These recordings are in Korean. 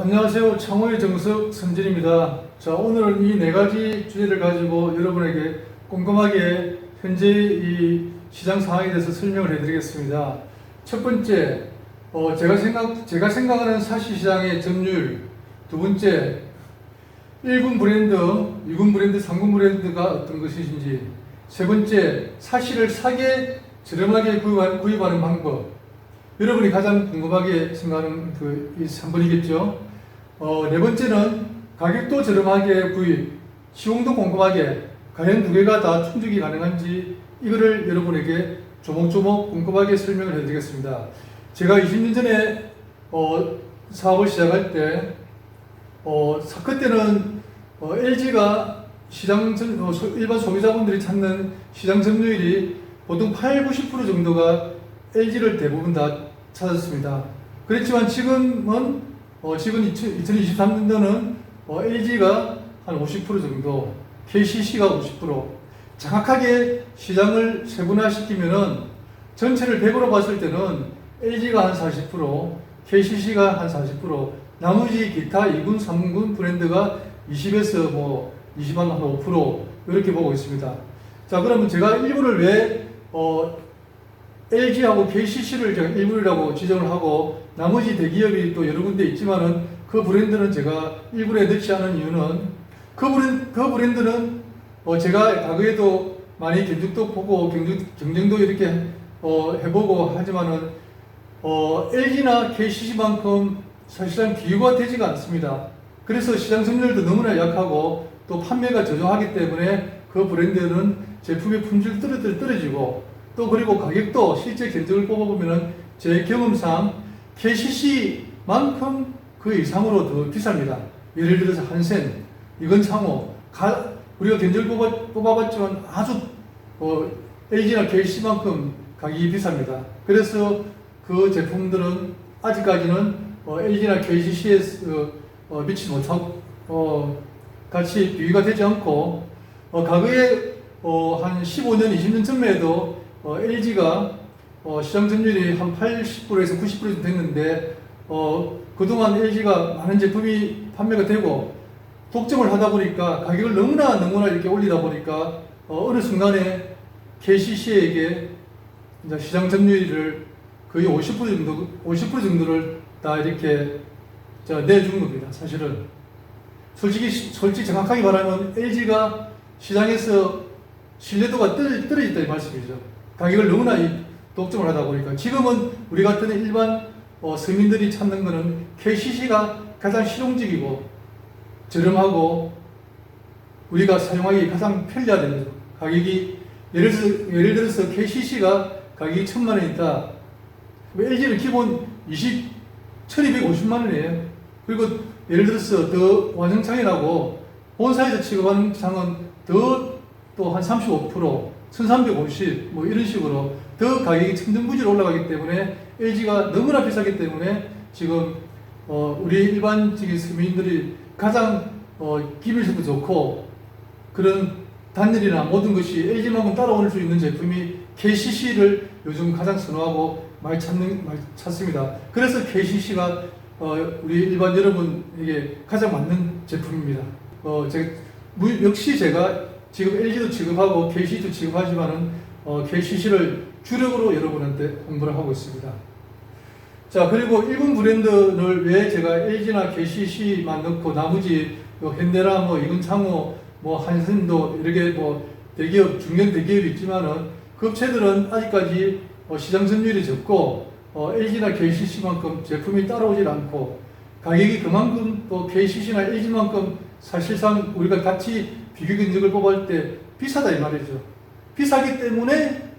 안녕하세요. 창호의 정석 선진입니다. 자, 오늘은 이 네 가지 주제를 가지고 여러분에게 꼼꼼하게 현재 이 시장 상황에 대해서 설명을 해드리겠습니다. 첫 번째, 어, 제가 생각, 제가 생각하는 사시 시장의 점유율. 두 번째, 1군 브랜드, 2군 브랜드, 3군 브랜드가 어떤 것이신지. 세 번째, 사시를 싸게 저렴하게 구입하- 구입하는 방법. 여러분이 가장 궁금하게 생각하는 그이 3번이겠죠. 어, 네 번째는 가격도 저렴하게 구입, 시공도 꼼꼼하게, 과연 두 개가 다 충족이 가능한지 이거를 여러분에게 조목조목 꼼꼼하게 설명을 해드리겠습니다. 제가 20년 전에 어, 사업을 시작할 때 어, 사- 그때는 어, LG가 시장 점- 어, 소- 일반 소비자분들이 찾는 시장 점유율이 보통 8, 90% 정도가 LG를 대부분 다 찾았습니다. 그렇지만 지금은 어, 지금 2023년도는 어, LG가 한 50% 정도, KCC가 50%. 정확하게 시장을 세분화시키면은 전체를 100으로 봤을 때는 LG가 한 40%, KCC가 한 40%, 나머지 기타 2군, 3군 브랜드가 20에서 뭐 20만 한5% 이렇게 보고 있습니다. 자, 그러면 제가 일부를 왜 어, LG하고 KCC를 제가 일부이라고 지정을 하고 나머지 대기업이 또 여러 군데 있지만은 그 브랜드는 제가 일부에 넣지 않은 이유는 그 브랜드, 그 브랜드는 어 제가 과거에도 많이 견적도 보고 경쟁, 경쟁도 이렇게 어 해보고 하지만은 어 LG나 KCC만큼 사실상 비교가 되지가 않습니다. 그래서 시장 점유율도 너무나 약하고 또 판매가 저조하기 때문에 그 브랜드는 제품의 품질 떨어져 떨어지고 또 그리고 가격도 실제 견적을 뽑아보면은 제 경험상 KCC만큼 그 이상으로 더 비쌉니다. 예를 들어서 한센, 이건 상호, 가, 우리가 견적을 뽑아, 뽑아봤지만 아주 어, LG나 KC만큼 가격이 비쌉니다. 그래서 그 제품들은 아직까지는 어, LG나 KCC에 어, 어, 미치 못하고 어, 같이 비교가 되지 않고 어, 과거에 어, 한 15년, 20년 전에도 어, LG가 어, 시장 점유율이 한 80%에서 90% 정도 됐는데 어, 그동안 LG가 많은 제품이 판매가 되고 독점을 하다 보니까 가격을 너무나 너무나 이렇게 올리다 보니까 어, 어느 순간에 KCC에게 이제 시장 점유율을 거의 50% 정도 50% 정도를 다 이렇게 저 내준 겁니다. 사실은 솔직히 솔직히 정확하게 말하면 LG가 시장에서 신뢰도가 떨- 떨어졌다 이 말씀이죠. 가격을 너무나 이 독점을 하다 보니까 지금은 우리 같은 일반 어, 서민들이 찾는 거는 KCC가 가장 실용적이고 저렴하고 우리가 사용하기 가장 편리하다는 거죠. 가격이 예를 들어서, 예를 들어서 KCC가 가격이 천만 원 있다. LG는 기본 20, 1250만 원이에요. 그리고 예를 들어서 더 완성창이라고 본사에서 취급하는 창은 더 또 한 35%, 1350, 뭐 이런 식으로 더 가격이 천정부지로 올라가기 때문에 LG가 너무나 비싸기 때문에 지금 어 우리 일반적인 서민들이 가장 어 기밀성도 좋고 그런 단열이나 모든 것이 LG만큼 따라올 수 있는 제품이 KCC를 요즘 가장 선호하고 많이 찾는 많이 찾습니다. 그래서 KCC가 어, 우리 일반 여러분에게 가장 맞는 제품입니다. 어, 제, 무- 역시 제가 지금 LG도 취급하고 KC도 취급하지만은 어, KCC를 주력으로 여러분한테 홍보를 하고 있습니다. 자 그리고 일본 브랜드를 왜 제가 LG나 KCC만 넣고 나머지 뭐 현대나 뭐 이근창호 뭐 한신도 이렇게 뭐 대기업 중견 대기업이 있지만은 그 업체들은 아직까지 어, 시장 점유율이 적고 어, LG나 KCC만큼 제품이 따라오질 않고 가격이 그만큼 또 KCC나 LG만큼 사실상 우리가 같이 비교 견적을 뽑을 때 비싸다 이 말이죠. 비싸기 때문에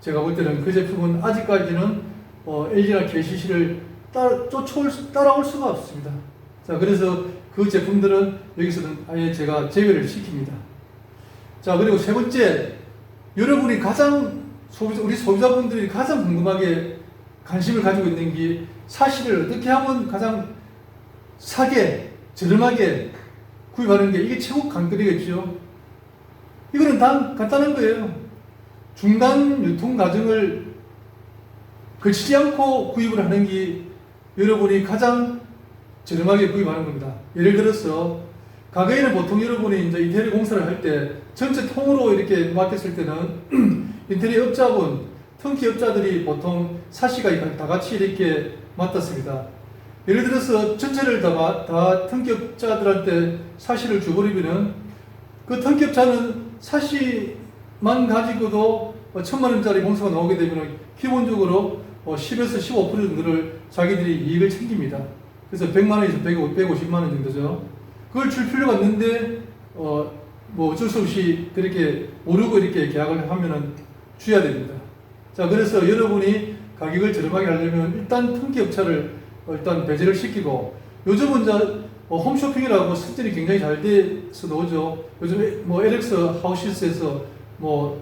제가 볼 때는 그 제품은 아직까지는 어, LG나 KCC를 따, 쫓아올 수- 따라올 수가 없습니다. 자, 그래서 그 제품들은 여기서는 아예 제가 제외를 시킵니다. 자, 그리고 세 번째, 여러분이 가장 소비자, 우리 소비자분들이 가장 궁금하게 관심을 가지고 있는 게 사실을 어떻게 하면 가장 싸게, 저렴하게 구입하는 게 이게 최고 관건이겠죠. 이거는 단 간단한 거예요. 중간 유통 과정을 거치지 않고 구입을 하는 게 여러분이 가장 저렴하게 구입하는 겁니다. 예를 들어서 과거에는 보통 여러분이 이제 인테리어 공사를 할 때 전체 통으로 이렇게 맡겼을 때는 인테리어 업자분, 터키 업자들이 보통 사시가 다 같이 이렇게 맡았습니다. 예를 들어서 전체를 다, 마- 다 터키 업자들한테 사시를 줘버리면은 그 터키 업자는 사시만 가지고도 어, 천만 원짜리 공사가 나오게 되면 기본적으로 어, 10에서 15% 정도를 자기들이 이익을 챙깁니다. 그래서 100만 원에서 150만 원 정도죠. 그걸 줄 필요가 없는데 어, 뭐 어쩔 수 없이 그렇게 모르고 이렇게 계약을 하면은 줘야 됩니다. 자, 그래서 여러분이 가격을 저렴하게 하려면 일단 통기 업체를 어, 일단 배제를 시키고 요즘은 이제 어, 홈쇼핑이라고 선전이 굉장히 잘 돼서 나오죠. 요즘 뭐 LX 하우시스에서 뭐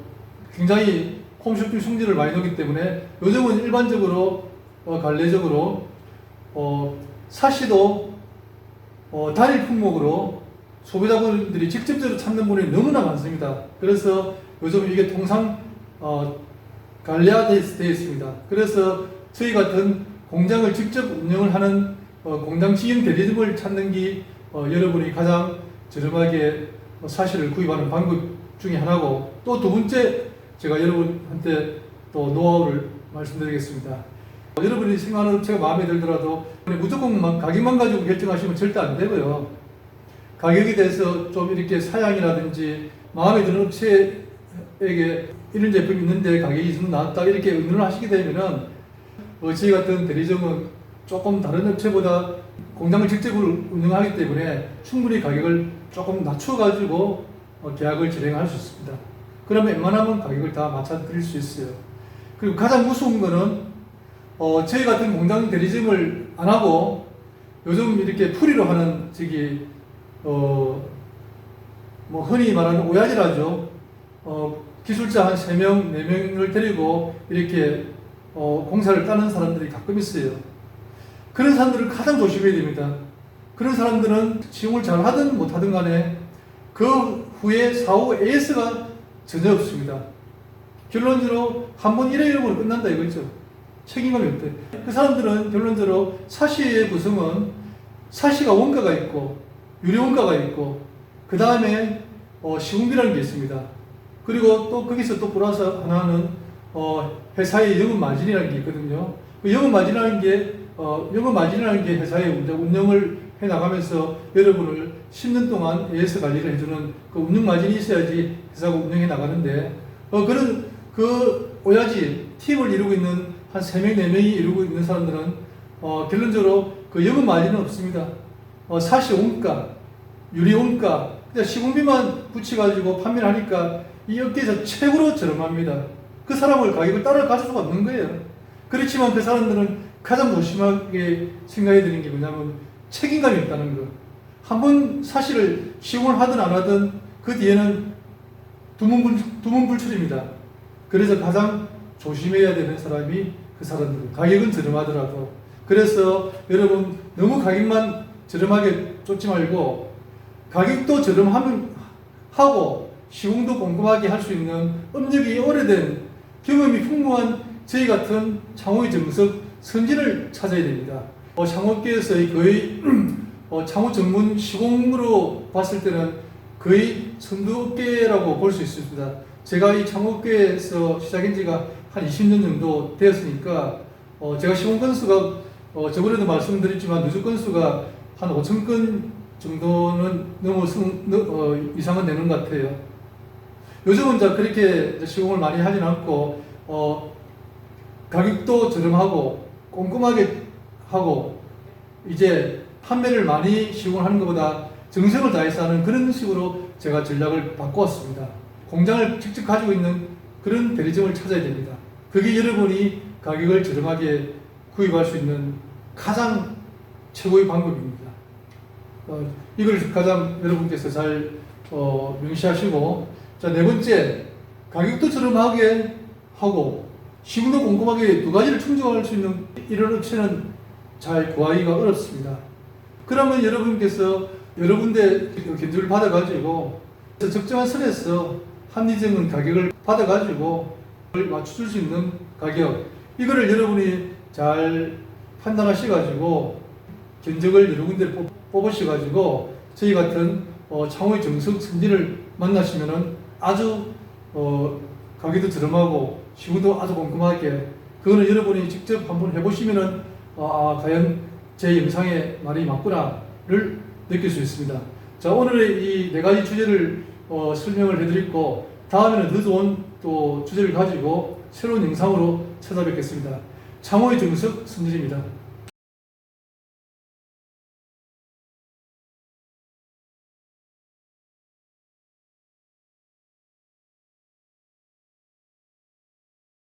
굉장히 홈쇼핑 성질을 많이 넣기 때문에 요즘은 일반적으로 어, 관례적으로 어, 사시도 어, 단일 품목으로 소비자분들이 직접적으로 찾는 분이 너무나 많습니다. 그래서 요즘 이게 통상 어, 관리화되어 있습니다. 그래서 저희 같은 공장을 직접 운영을 하는 어, 공장 지인 대리점을 찾는 게 어, 여러분이 가장 저렴하게 어, 사실을 구입하는 방법 중에 하나고 또 두 번째 제가 여러분한테 또 노하우를 말씀드리겠습니다. 어, 여러분이 생각하는 업체가 마음에 들더라도 무조건 막 가격만 가지고 결정하시면 절대 안 되고요. 가격에 대해서 좀 이렇게 사양이라든지 마음에 드는 업체에게 이런 제품이 있는데 가격이 좀 나왔다 이렇게 의논을 하시게 되면은 어, 저희 같은 대리점은 조금 다른 업체보다 공장을 직접 운영하기 때문에 충분히 가격을 조금 낮춰가지고 어, 계약을 진행할 수 있습니다. 그러면 웬만하면 가격을 다 맞춰 드릴 수 있어요. 그리고 가장 무서운 거는 어, 저희 같은 공장 대리점을 안 하고 요즘 이렇게 풀이로 하는 저기 어, 뭐 흔히 말하는 오야지라죠. 어, 기술자 한 3명, 4명을 데리고 이렇게 어, 공사를 따는 사람들이 가끔 있어요. 그런 사람들을 가장 조심해야 됩니다. 그런 사람들은 지용을 잘 하든 못하든 간에 그 후에 사후 AS가 전혀 없습니다. 결론적으로 한번 이러면 끝난다 이거죠. 책임감이 없대. 그 사람들은 결론적으로 사시의 구성은 사시가 원가가 있고 유리 원가가 있고 그 다음에 어, 시공비라는 게 있습니다. 그리고 또 거기서 또 플러스 하나는 어, 회사의 영업 마진이라는 게 있거든요. 그 영업 마진이라는 게 어, 영업 마진이라는 게 회사의 운영을 해 나가면서 여러분을 10년 동안 AS 관리를 해주는 그 운영 마진이 있어야지 회사가 운영해 나가는데 어, 그런 그 오야지 팀을 이루고 있는 한 3명, 4명이 이루고 있는 사람들은 어, 결론적으로 그 영업 마진은 없습니다. 어, 사시 원가, 유리 그냥 시공비만 붙여가지고 판매를 하니까 이 업계에서 최고로 저렴합니다. 그 사람을 가격을 따라갈 수가 없는 거예요. 그렇지만 그 사람들은 가장 조심하게 생각해야 되는 게 뭐냐면 책임감이 있다는 거. 한번 사실을 시공을 하든 안 하든 그 뒤에는 두문불, 두문불출입니다. 그래서 가장 조심해야 되는 사람이 그 사람들. 가격은 저렴하더라도. 그래서 여러분 너무 가격만 저렴하게 쫓지 말고 가격도 저렴하면 하고 시공도 꼼꼼하게 할 수 있는 업력이 오래된 경험이 풍부한 저희 같은 창호의 정석 선진을 찾아야 됩니다. 어, 창호계에서의 거의 어, 창호 전문 시공으로 봤을 때는 거의 선두업계라고 볼 수 있습니다. 제가 이 창호계에서 시작한 지가 한 20년 정도 되었으니까 어, 제가 시공 건수가 어, 저번에도 말씀드렸지만 누적 건수가 한 5천 건 정도는 넘어 승, 어, 이상은 되는 것 같아요. 요즘은 이제 그렇게 시공을 많이 하진 않고 어, 가격도 저렴하고 꼼꼼하게 하고 이제 판매를 많이 시공을 하는 것보다 정성을 다해서 하는 그런 식으로 제가 전략을 바꾸었습니다. 공장을 직접 가지고 있는 그런 대리점을 찾아야 됩니다. 그게 여러분이 가격을 저렴하게 구입할 수 있는 가장 최고의 방법입니다. 어, 이걸 가장 여러분께서 잘 어, 명시하시고 자 네 번째 가격도 저렴하게 하고 시공도 꼼꼼하게 두 가지를 충족할 수 있는 이런 업체는 잘 구하기가 어렵습니다. 그러면 여러분께서 여러 군데 견적을 받아가지고 적정한 선에서 합리적인 가격을 받아가지고 맞춰줄 수 있는 가격 이거를 여러분이 잘 판단하셔가지고 견적을 여러 군데 뽑- 뽑으셔가지고 저희 같은 어, 창호의 정석 승진을 만나시면은 아주 어, 가기도 저렴하고 시공도 아주 꼼꼼하게 그거는 여러분이 직접 한번 해보시면은 어, 아, 과연 제 영상의 말이 맞구나를 느낄 수 있습니다. 자 오늘의 이 네 가지 주제를 어, 설명을 해드렸고 다음에는 더 좋은 또 주제를 가지고 새로운 영상으로 찾아뵙겠습니다. 창호의 정석 승진입니다.